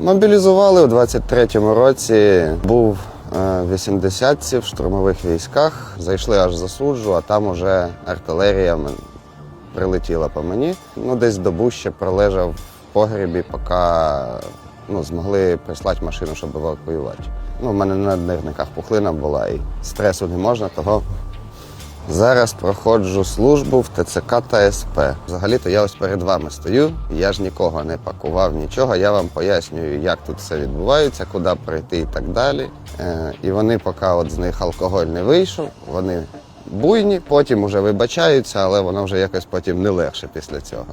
Мобілізували у 23-му році. Був е, в 80-ці в штурмових військах. Зайшли аж за суджу, а там уже артилерія прилетіла по мені. Ну, десь добу ще пролежав в погрібі, поки ну, змогли прислати машину, щоб евакуювати. Ну, у мене на нервниках пухлина була і стресу не можна, того Зараз проходжу службу в ТЦК та СП. Взагалі-то я ось перед вами стою. Я ж нікого не пакував, нічого. Я вам пояснюю, як тут все відбувається, куди прийти і так далі. Е, і вони, поки от з них алкоголь не вийшов, вони буйні, потім уже вибачаються, але воно вже якось потім не легше після цього.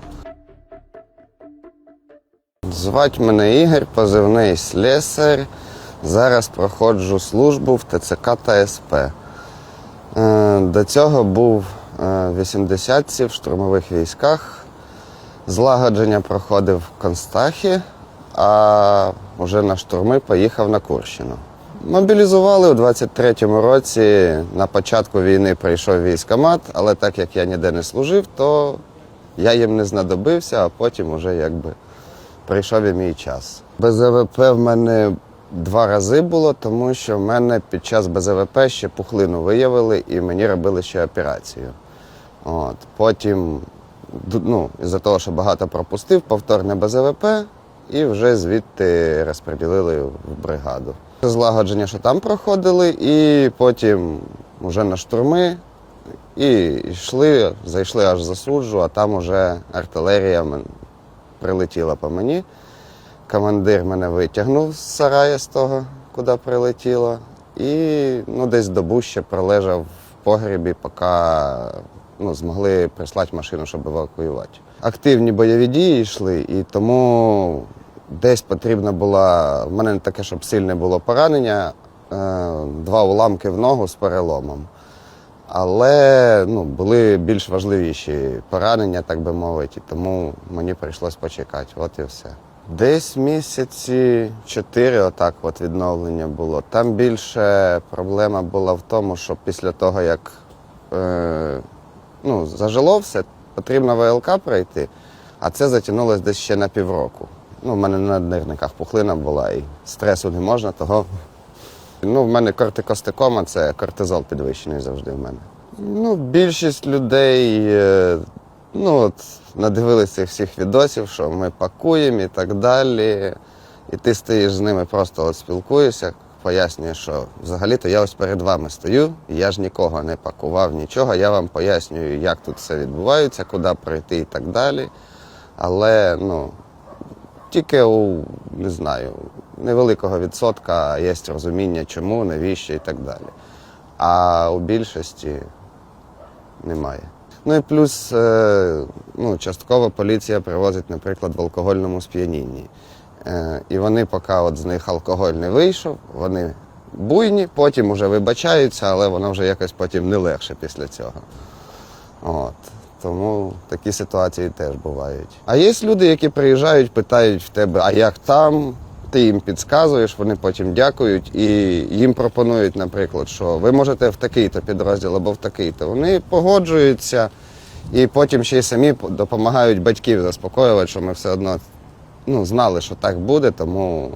Звать мене Ігор, позивний слесар. Зараз проходжу службу в ТЦК та СП. До цього був е, в 80-ці в штурмових військах. Злагодження проходив в Констахі, а вже на штурми поїхав на Курщину. Мобілізували у 23-му році. На початку війни прийшов військомат, але так як я ніде не служив, то я їм не знадобився, а потім уже якби прийшов і мій час. Без БЗВП в мене два рази було, тому що в мене під час БЗВП ще пухлину виявили і мені робили ще операцію. От. Потім, ну, із-за того, що багато пропустив, повторне БЗВП і вже звідти розподілили в бригаду. Злагодження, що там проходили, і потім вже на штурми. І йшли, зайшли аж за суджу, а там уже артилерія прилетіла по мені. Командир мене витягнув з сарая з того, куди прилетіло. І ну, десь добу ще пролежав в погрібі, поки ну, змогли прислати машину, щоб евакуювати. Активні бойові дії йшли, і тому десь потрібна була. В мене не таке, щоб сильне було поранення, е, два уламки в ногу з переломом. Але ну, були більш важливіші поранення, так би мовити, тому мені прийшлось почекати. От і все. Десь місяці чотири отак от відновлення було. Там більше проблема була в тому, що після того, як е, ну, зажило все, потрібно ВЛК пройти, а це затягнулося десь ще на півроку. Ну, в мене на нервниках пухлина була і стресу не можна, того Ну, в мене кортикостикома це кортизол підвищений завжди в мене. Ну, більшість людей е, ну, от, надивилися всіх відосів, що ми пакуємо і так далі. І ти стоїш з ними, просто от спілкуєшся, пояснюєш, що взагалі-то я ось перед вами стою, я ж нікого не пакував, нічого. Я вам пояснюю, як тут все відбувається, куди прийти і так далі. Але ну, тільки у не знаю, невеликого відсотка є розуміння, чому, навіщо і так далі. А у більшості немає. Ну і плюс е, ну, частково поліція привозить, наприклад, в алкогольному сп'янінні. Е, і вони, поки от з них алкоголь не вийшов, вони буйні, потім вже вибачаються, але воно вже якось потім не легше після цього. От. Тому такі ситуації теж бувають. А є люди, які приїжджають, питають в тебе, а як там? Ти їм підказуєш, вони потім дякують і їм пропонують, наприклад, що ви можете в такий-то підрозділ або в такий-то. Вони погоджуються і потім ще й самі допомагають батьків заспокоювати, що ми все одно ну, знали, що так буде, тому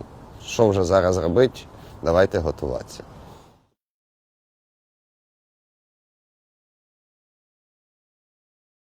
що вже зараз робити, давайте готуватися.